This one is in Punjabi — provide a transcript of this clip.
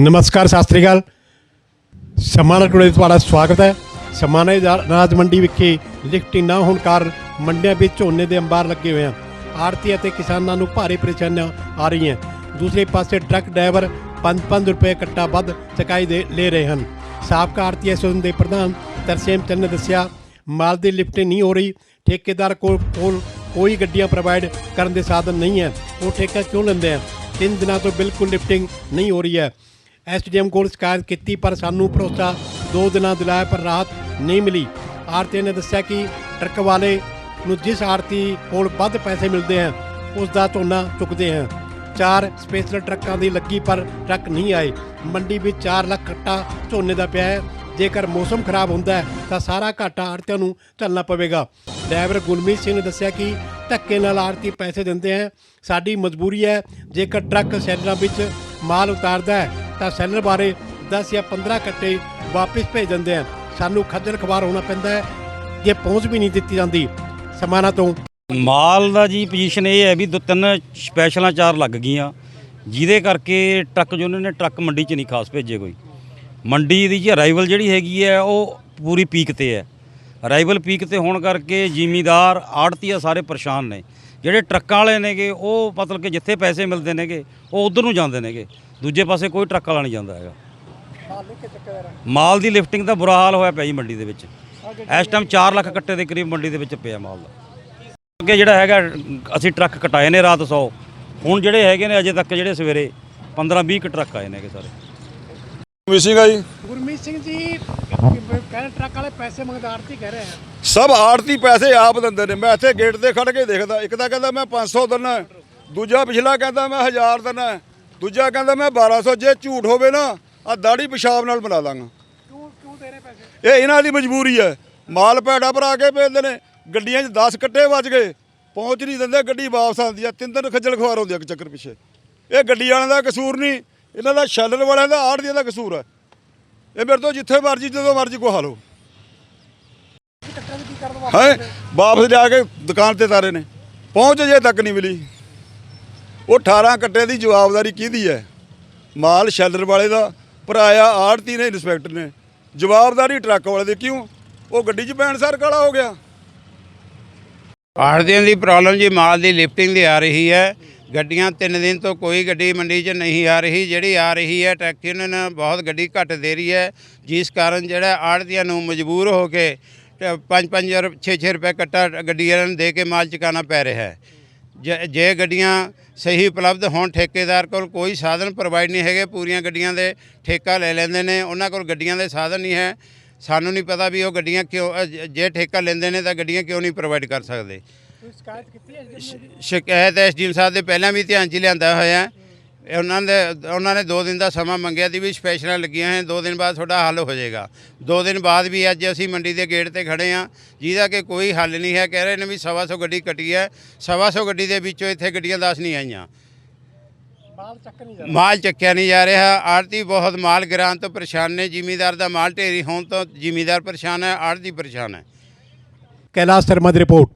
ਨਮਸਕਾਰ, ਸਤਿ ਸ੍ਰੀ ਅਕਾਲ। ਸਮਾਨਾ ਟੁਡੇ ਤੁਹਾਡਾ ਸਵਾਗਤ ਹੈ। ਸਮਾਨਾ ਦੀ ਰਾ- ਅਨਾਜ ਮੰਡੀ ਵਿਖੇ ਲਿਫਟਿੰਗ ਨਾ ਹੋਣ ਕਾਰਨ ਮੰਡੀਆਂ ਵਿੱਚ ਝੋਨੇ ਦੇ ਅੰਬਾਰ ਲੱਗੇ ਹੋਏ ਹਨ ਆੜਤੀ ਅਤੇ ਕਿਸਾਨਾਂ ਨੂੰ ਭਾਰੀ ਪਰੇਸ਼ਾਨੀਆਂ ਆ ਰਹੀਆਂ। ਦੂਸਰੇ ਪਾਸੇ ਟਰੱਕ ਡਰਾਈਵਰ 5-5 ਰੁਪਏ ਕੱਟਾ ਵੱਧ ਚਕਾਈ ਦੇ ਲੈ ਰਹੇ ਹਨ। ਸਾਬਕਾ ਆੜਤੀ ਐਸੋਸੀਏਸ਼ਨ ਦੇ ਪ੍ਰਧਾਨ ਤਰਸੇਮ ਚੰਦ ਨੇ ਦੱਸਿਆ, ਮਾਲ ਦੀ ਲਿਫਟਿੰਗ ਨਹੀਂ ਹੋ ਰਹੀ। ਠੇਕੇਦਾਰ ਕੋਲ ਕੋਲ ਕੋਈ ਗੱਡੀਆਂ ਪ੍ਰੋਵਾਈਡ ਕਰਨ ਦੇ ਸਾਧਨ ਨਹੀਂ ਹੈ। ਉਹ ਠੇਕਾ ਕਿਉਂ ਲੈਂਦੇ ਆ? ਤਿੰਨ ਦਿਨਾਂ ਤੋਂ ਬਿਲਕੁਲ ਲਿਫਟਿੰਗ ਨਹੀਂ ਹੋ ਰਹੀ ਹੈ। ਐਸਡੀਐਮ ਕੋਲ ਸ਼ਿਕਾਇਤ ਕੀਤੀ, ਪਰ ਸਾਨੂੰ ਭਰੋਸਾ ਦੋ ਦਿਨਾਂ ਦਿਲਾਇਆ ਪਰ ਰਾਹਤ ਨਹੀਂ ਮਿਲੀ। ਆਰਤੀ ਨੇ ਦੱਸਿਆ ਕਿ ਟਰੱਕ ਵਾਲੇ ਨੂੰ ਜਿਸ ਆਰਤੀ ਕੋਲ ਵੱਧ ਪੈਸੇ ਮਿਲਦੇ ਹਨ, ਉਸ ਦਾ ਝੋਨਾ ਚੁੱਕਦੇ ਹਨ ਚਾਰ ਸਪੈਸ਼ਲ ਟਰੱਕਾਂ ਦੀ ਲੱਗੀ ਪਰ ਟਰੱਕ ਨਹੀਂ ਆਏ। ਮੰਡੀ ਵਿੱਚ 4 ਲੱਖ ਕੱਟਾ ਝੋਨੇ ਦਾ ਪਿਆ ਹੈ। ਜੇਕਰ ਮੌਸਮ ਖਰਾਬ ਹੁੰਦਾ ਤਾਂ ਸਾਰਾ ਘਾਟਾ ਆੜਤੀਆਂ ਨੂੰ ਝੱਲਣਾ ਪਵੇਗਾ। ਡਰਾਈਵਰ ਗੁਰਮੀਤ ਸਿੰਘ ਨੇ ਦੱਸਿਆ ਕਿ ਧੱਕੇ ਨਾਲ ਆੜਤੀ ਪੈਸੇ ਦਿੰਦੇ ਹੈ। ਸਾਡੀ ਮਜਬੂਰੀ ਹੈ, ਜੇਕਰ ਟਰੱਕ ਸੈਲਰਾਂ ਵਿੱਚ ਮਾਲ ਉਤਾਰਦਾ ਹੈ ਤਾਂ ਸੈਲਰ ਬਾਰੇ 10 ਜਾਂ 15 ਕੱਟੇ ਵਾਪਸ ਭੇਜ ਦਿੰਦੇ ਹਨ ਸਾਨੂੰ ਖੱਜਲ ਖਵਾਰ ਹੋਣਾ ਪੈਂਦਾ ਹੈ, ਜੇ ਪਹੁੰਚ ਵੀ ਨਹੀਂ ਦਿੱਤੀ ਜਾਂਦੀ। ਸਮਾਨਾ ਤੋਂ ਮਾਲ ਦਾ ਜੀ ਪੋਜੀਸ਼ਨ ਇਹ ਹੈ ਵੀ ਦੋ ਤਿੰਨ ਸਪੈਸ਼ਲਾਂ ਚਾਰ ਲੱਗ ਗਈਆਂ। ਜਿਹਦੇ ਕਰਕੇ ਟਰੱਕ ਜੋ ਉਹਨਾਂ ਨੇ ਟਰੱਕ ਮੰਡੀ 'ਚ ਨਹੀਂ ਖਾਸ ਭੇਜੇ ਕੋਈ। ਮੰਡੀ ਦੀ ਜੀ ਅਰਾਈਵਲ ਜਿਹੜੀ ਹੈਗੀ ਹੈ, ਉਹ ਪੂਰੀ ਪੀਕ ਤੇ ਹੈ। ਅਰਾਈਵਲ ਪੀਕ ਤੇ ਹੋਣ ਕਰਕੇ ਜ਼ਿਮੀਦਾਰ ਆੜਤੀਆ ਸਾਰੇ ਪਰੇਸ਼ਾਨ ਨੇ। ਜਿਹੜੇ ਟਰੱਕਾਂ ਵਾਲੇ ਨੇਗੇ ਉਹ ਮਤਲਬ ਕਿ ਜਿੱਥੇ ਪੈਸੇ ਮਿਲਦੇ ਨੇਗੇ ਉਹ ਉਧਰ ਨੂੰ ਜਾਂਦੇ ਨੇਗੇ। ਦੂਜੇ ਪਾਸੇ ਕੋਈ ਟਰੱਕ ਵਾਲਾ ਨਹੀਂ ਜਾਂਦਾ ਹੈਗਾ। ਮਾਲ ਦੀ ਲਿਫਟਿੰਗ ਦਾ ਬੁਰਾ ਹਾਲ ਹੋਇਆ ਪਿਆ ਜੀ ਮੰਡੀ ਦੇ ਵਿੱਚ। ਇਸ ਟਾਈਮ 4 ਲੱਖ ਕੱਟੇ ਦੇ ਕਰੀਬ ਮੰਡੀ ਦੇ ਵਿੱਚ ਪਿਆ ਮਾਲ ਦਾ। ਅੱਗੇ ਜਿਹੜਾ ਹੈਗਾ ਅਸੀਂ ਟਰੱਕ ਕਟਾਏ ਨੇ ਰਾਤ 100 ਹੁਣ ਜਿਹੜੇ ਹੈਗੇ ਨੇ ਅਜੇ ਤੱਕ ਜਿਹੜੇ ਸਵੇਰੇ 15 20 ਕੁ ਟਰੱਕ ਆਏ ਨੇਗੇ ਸਾਰੇ। ਮਿਸਿੰਗ ਆ ਜੀ। ਗੁਰਮੀਤ ਸਿੰਘ ਜੀ ਕਹਿੰਦੇ ਟਰੱਕ ਵਾਲੇ ਪੈਸੇ ਮੰਗਦਾ ਆੜਤੀ ਕਹਿ ਰਹੇ ਆ। ਸਭ ਆੜਤੀ ਪੈਸੇ ਆਪ ਦਿੰਦੇ ਨੇ। ਮੈਂ ਇੱਥੇ ਗੇਟ ਤੇ ਖੜ ਕੇ ਦੇਖਦਾ। ਇੱਕ ਤਾਂ ਕਹਿੰਦਾ ਮੈਂ 500 ਦਿਨਾ ਦੂਜਾ ਪਿਛਲਾ ਕਹਿੰਦਾ ਮੈਂ 1000 ਦਿਨਾ ਦੂਜਾ ਕਹਿੰਦਾ ਮੈਂ 1200 ਜੇ ਝੂਠ ਹੋਵੇ ਨਾ ਆ ਦਾੜੀ ਪਿਸ਼ਾਬ ਨਾਲ ਬਣਾ ਦਾਂਗਾ ਕਿਉਂ ਕਿਉਂ ਦੇ ਰਹੇ ਪੈਸੇ? ਇਹ ਇਹਨਾਂ ਦੀ ਮਜਬੂਰੀ ਹੈ। ਮਾਲ ਭੈੜਾ ਭਰਾ ਕੇ ਭੇਜਦੇ ਨੇ। ਗੱਡੀਆਂ 'ਚ 10 ਕੱਟੇ ਵੱਜ ਗਏ। ਪਹੁੰਚ ਨਹੀਂ ਦਿੰਦੇ ਗੱਡੀ ਵਾਪਸ ਆਉਂਦੀ ਆ ਤਿੰਨ ਦਿਨ ਖੱਜਲ ਖੁਆਰ ਹੁੰਦੀ ਆ ਇੱਕ ਚੱਕਰ ਪਿੱਛੇ। ਇਹ ਗੱਡੀ ਵਾਲਿਆਂ ਦਾ ਕਸੂਰ ਨਹੀਂ। ਇਹਨਾਂ ਦਾ ਸ਼ੈਲਰ ਵਾਲਿਆਂ ਦਾ ਆੜਤੀਆਂ ਦਾ ਕਸੂਰ ਹੈ। ਇਹ ਮੇਰੇ ਤੋਂ ਜਿੱਥੇ ਮਰਜ਼ੀ, ਜਦੋਂ ਮਰਜ਼ੀ ਕੋ ਲਓ। ਹੈ? ਵਾਪਸ ਜਾ ਕੇ ਦੁਕਾਨ ਤੇ ਤਾਰੇ ਨੇ। ਪਹੁੰਚ ਜੇ ਤੱਕ ਨਹੀਂ ਮਿਲੀ। ਉਹ 18 ਕੱਟੇ ਦੀ ਜਵਾਬਦਾਰੀ ਕਿਹਦੀ ਹੈ? ਮਾਲ ਸ਼ੈਲਰ ਵਾਲੇ ਦਾ ਭਰਾਇਆ ਆੜਤੀ ਨੇ, ਇੰਸਪੈਕਟਰ ਨੇ। ਜਵਾਬਦਾਰੀ ਟਰੱਕ ਵਾਲੇ ਦੀ ਕਿਉਂ? ਉਹ ਗੱਡੀ 'ਚ ਪੈਣ ਸਰ ਕਾਲਾ ਹੋ ਗਿਆ। ਆੜ੍ਹਤੀਆਂ ਦੀ ਪ੍ਰੋਬਲਮ ਜੀ, ਮਾਲ ਦੀ ਲਿਫਟਿੰਗ ਦੀ ਆ ਰਹੀ ਹੈ। ਗੱਡੀਆਂ ਤਿੰਨ ਦਿਨ ਤੋਂ ਕੋਈ ਗੱਡੀ ਮੰਡੀ 'ਚ ਨਹੀਂ ਆ ਰਹੀ, ਜਿਹੜੀ ਆ ਰਹੀ ਹੈ ਟੈਕਸੀ ਨੇ ਬਹੁਤ ਗੱਡੀ ਘੱਟ ਦੇ ਰਹੀ ਹੈ, ਜਿਸ ਕਾਰਨ ਜਿਹੜਾ ਆੜ੍ਹਤੀਆਂ ਨੂੰ ਮਜਬੂਰ ਹੋ ਕੇ 5-5 6-6 ਰੁਪਏ ਕੱਟਾ ਗੱਡੀ ਵਾਲਿਆਂ ਨੂੰ ਦੇ ਕੇ ਮਾਲ ਚੁਕਾਉਣਾ ਪੈ ਰਿਹਾ ਹੈ। ਜੇ- ਗੱਡੀਆਂ ਸਹੀ ਉਪਲਬਧ ਹੋਣ, ਠੇਕੇਦਾਰ ਕੋਲ ਕੋਈ ਸਾਧਨ ਪ੍ਰੋਵਾਈਡ ਨਹੀਂ ਹੈਗੇ, ਪੂਰੀਆਂ ਗੱਡੀਆਂ ਦੇ ਠੇਕਾ ਲੈ ਲੈਂਦੇ ਨੇ, ਉਹਨਾਂ ਕੋਲ ਗੱਡੀਆਂ ਦੇ ਸਾਧਨ ਨਹੀਂ ਹੈ, ਸਾਨੂੰ ਨਹੀਂ ਪਤਾ ਵੀ ਉਹ ਗੱਡੀਆਂ ਕਿਉਂ ਜੇ ਠੇਕਾ ਲੈਂਦੇ ਨੇ ਤਾਂ ਗੱਡੀਆਂ ਕਿਉਂ ਨਹੀਂ ਪ੍ਰੋਵਾਈਡ ਕਰ ਸਕਦੇ। ਸ਼ਿਕਾਇਤ ਕੀਤੀ ਹੈ ਸ਼ਿਕਾਇਤ ਐਸਡੀਐਮ ਸਾਹਿਬ ਦੇ ਪਹਿਲਾਂ ਵੀ ਧਿਆਨ 'ਚ ਲਿਆਂਦਾ ਹੋਇਆ ਹੈ। ਇਹ ਉਹਨਾਂ ਦੇ ਉਹਨਾਂ ਨੇ 2 ਦਿਨ ਦਾ ਸਮਾਂ ਮੰਗਿਆ ਸੀ ਵੀ ਸਪੈਸ਼ਲਾਂ ਲੱਗੀਆਂ ਹੈ 2 ਦਿਨ ਬਾਅਦ ਤੁਹਾਡਾ ਹੱਲ ਹੋ ਜਾਏਗਾ। 2 ਦਿਨ ਬਾਅਦ ਵੀ ਅੱਜ ਅਸੀਂ ਮੰਡੀ ਦੇ ਗੇਟ ਤੇ ਖੜੇ ਆ ਜਿਹਦਾ ਕਿ ਕੋਈ ਹੱਲ ਨਹੀਂ ਹੈ ਕਹਿ ਰਹੇ ਨੇ ਵੀ ਸਵਾ ਸੌ ਗੱਡੀ ਕੱਟੀ ਹੈ ਸਵਾ ਸੌ ਗੱਡੀ ਦੇ ਵਿੱਚੋਂ ਇੱਥੇ ਗੱਡੀਆਂ 10 ਨਹੀਂ ਆਈਆਂ। ਮਾਲ ਚੱਕ ਨਹੀਂ ਮਾਲ ਚੱਕਿਆ ਨਹੀਂ ਜਾ ਰਿਹਾ ਆੜਤੀ ਬਹੁਤ ਮਾਲ ਗਿਰਾਂ ਤੋਂ ਪਰੇਸ਼ਾਨ ਨੇ ਜ਼ਿਮੀਦਾਰ ਦਾ ਮਾਲ ਢੇਰੀ ਹੋਣ ਤੋਂ ਜ਼ਿਮੀਦਾਰ ਪਰੇਸ਼ਾਨ ਹੈ ਆੜਤੀ ਪਰੇਸ਼ਾਨ ਹੈ। ਕੈਲਾਸ਼ ਸ਼ਰਮਾ ਦੀ ਰਿਪੋਰਟ।